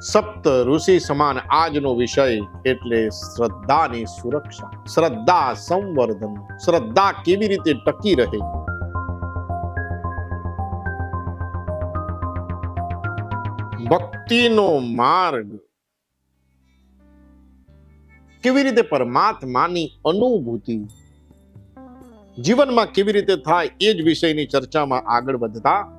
સપ્ત ઋષિ સમાન આજનો વિષય એટલે શ્રદ્ધાની સુરક્ષા. શ્રદ્ધા સંવર્ધન. શ્રદ્ધા કેવી રીતે ટકી રહે? ભક્તિનો માર્ગ. કેવી રીતે પરમાત્માની અનુભૂતિ? જીવનમાં કેવી રીતે થાય એ જ વિષયની ચર્ચામાં આગળ વધતા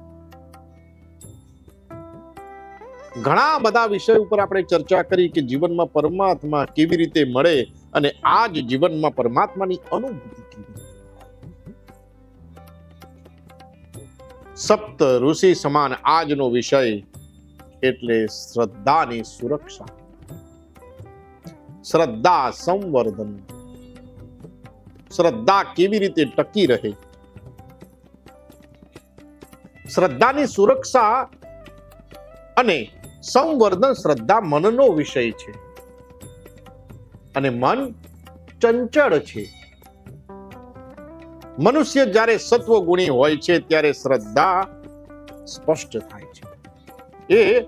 ઘણા બધા વિષય ઉપર આપણે ચર્ચા કરી કે જીવનમાં પરમાત્મા કેવી રીતે મળે અને આ જ જીવનમાં પરમાત્માની અનુભૂતિ સપ્ત ઋષિ સમાન આજનો વિષય એટલે શ્રદ્ધાની સુરક્ષા. શ્રદ્ધા સંવર્ધન. શ્રદ્ધા કેવી રીતે ટકી રહે? શ્રદ્ધાની સુરક્ષા અને સંવર્ધન શ્રદ્ધા મનનો વિષય છે. અને મન ચંચળ છે. મનુષ્ય જ્યારે સત્વ ગુણી હોય છે, ત્યારે શ્રદ્ધા સ્પષ્ટ થાય છે. એ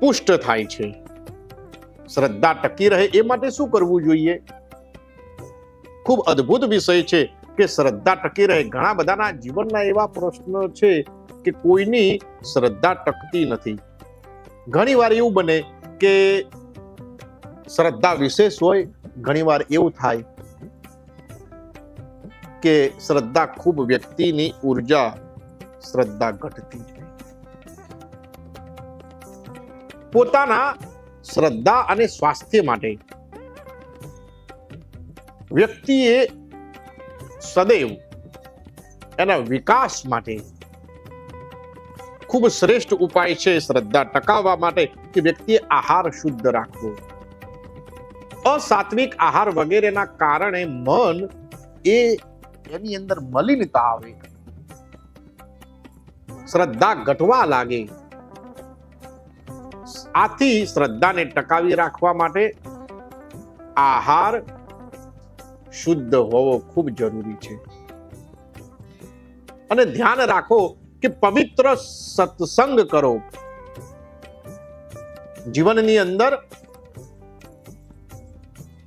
પુષ્ટ થાય છે. શ્રદ્ધા ટકી રહે એ માટે શું કરવું જોઈએ? ખૂબ અદ્ભુત વિષય છે કે શ્રદ્ધા ટકી રહે ઘણા બધાના જીવનના એવા પ્રશ્નો છે કે કોઈની શ્રદ્ધા ટકતી નથી. ઘણી વાર એવું બને કે શ્રદ્ધા વિશેષ હોય, ઘણીવાર એવું થાય કે શ્રદ્ધા ખૂબ વ્યક્તિની ઊર્જા શ્રદ્ધા ઘટતી પોતાના શ્રદ્ધા અને સ્વાસ્થ્ય માટે વ્યક્તિએ સદૈવ એના વિકાસ માટે ખૂબ શ્રેષ્ઠ ઉપાય છે શ્રદ્ધા ટકાવવા માટે કે વ્યક્તિએ આહાર શુદ્ધ રાખવો. અસાત્વિક આહાર વગેરેના કારણે મન એ એની અંદર મલિનતા આવે. શ્રદ્ધા ઘટવા લાગે. આથી શ્રદ્ધાને ટકાવી રાખવા માટે આહાર શુદ્ધ હોવો ખૂબ જરૂરી છે. અને ધ્યાન રાખો કે પવિત્ર સત્સંગ કરો. જીવનની અંદર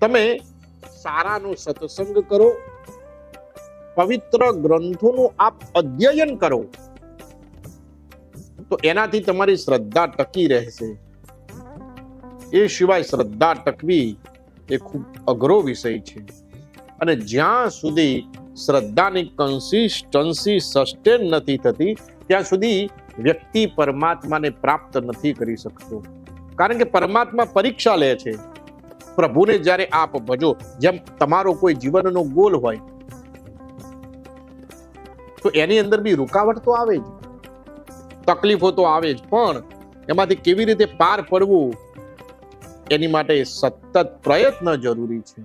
તમે સારાનો સત્સંગ કરો. પવિત્ર ગ્રંથોનું આપ અધ્યયન કરો. તો એનાથી તમારી શ્રદ્ધા ટકી રહેશે. એ સિવાય શ્રદ્ધા ટકવી એ ખૂબ અઘરો વિષય છે. અને જ્યાં સુધી શ્રદ્ધાની કન્સિસ્ટન્સી સસ્ટેન નથી થતી, ત્યાં સુધી વ્યક્તિ પરમાત્માને પ્રાપ્ત નથી કરી શકતો. કારણ કે પરમાત્મા પરીક્ષા લે છે. પ્રભુને જ્યારે આપ ભજો, જેમ તમારો કોઈ જીવનનો ગોલ હોય, તો એની અંદર બી રૂકાવટ તો આવે જ. તકલીફો તો આવે જ, પણ એમાંથી કેવી રીતે પાર પડવું, એની માટે સતત પ્રયત્ન જરૂરી છે.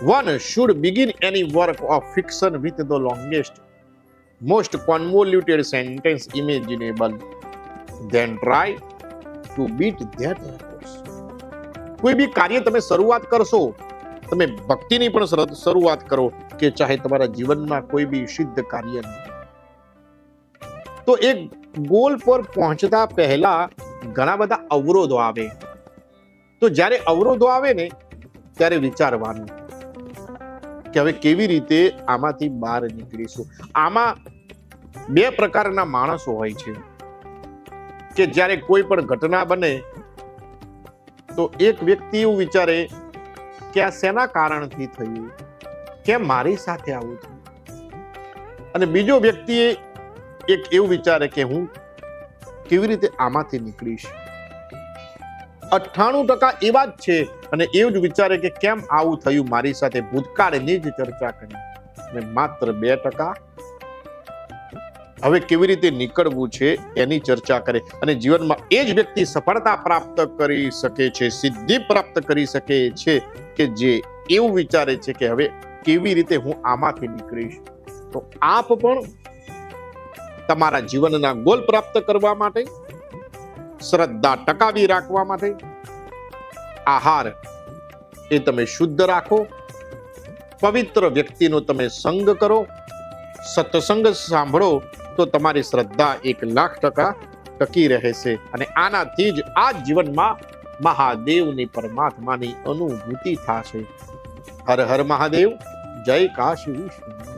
One should begin any work of fiction with the longest, most convoluted sentence imaginable, then try to beat that records. કોઈ બી કાર્ય તમે શરૂઆત કરશો તમે ભક્તિની પણ શરૂઆત કરો કે ચાહે તમારા જીવનમાં કોઈ બી સિદ્ધ કાર્ય તો એક ગોલ પર પહોંચતા પહેલા ઘણા બધા અવરોધો આવે તો જ્યારે અવરોધો આવે ને ત્યારે વિચારવાનું કે હવે કેવી રીતે આમાંથી બહાર નીકળીશું? આમાં બે પ્રકારના માણસો હોય છે કે જ્યારે કોઈ પણ ઘટના બને, તો એક વ્યક્તિ એવું વિચારે કે આ શેના કારણથી થયું? કે મારી સાથે આવું થયું? અને બીજો વ્યક્તિ એક એવું વિચારે કે હું કેવી રીતે આમાંથી નીકળીશ? અઠ્ઠાણું ટકા એવા જ છે. અને એવું જ વિચારે કે કેમ આવું થયું? મારી સાથે ભૂતકાળની જ ચર્ચા કરી. અને માત્ર બે ટકા. હવે કેવી રીતે નીકળવું છે એની ચર્ચા કરે. અને જીવનમાં એ જ વ્યક્તિ સફળતા પ્રાપ્ત કરી શકે છે, સિદ્ધિ પ્રાપ્ત કરી શકે છે કે જે એવું વિચારે છે કે હવે કેવી રીતે હું આમાંથી નીકળીશ. તો આપ પણ તમારા જીવનના ગોલ પ્રાપ્ત કરવા માટે શ્રદ્ધા ટકાવી રાખવા માટે આહાર એ તમે શુદ્ધ રાખો. પવિત્ર વ્યક્તિનો તમે સંગ કરો. સત્સંગ સાંભળો તો તમારી શ્રદ્ધા એક લાખ ટકા ટકી રહેશે અને આનાથી જ આ જીવનમાં મહાદેવની પરમાત્માની અનુભૂતિ થશે. હર હર મહાદેવ, જય કાશી વિશ્વનાથ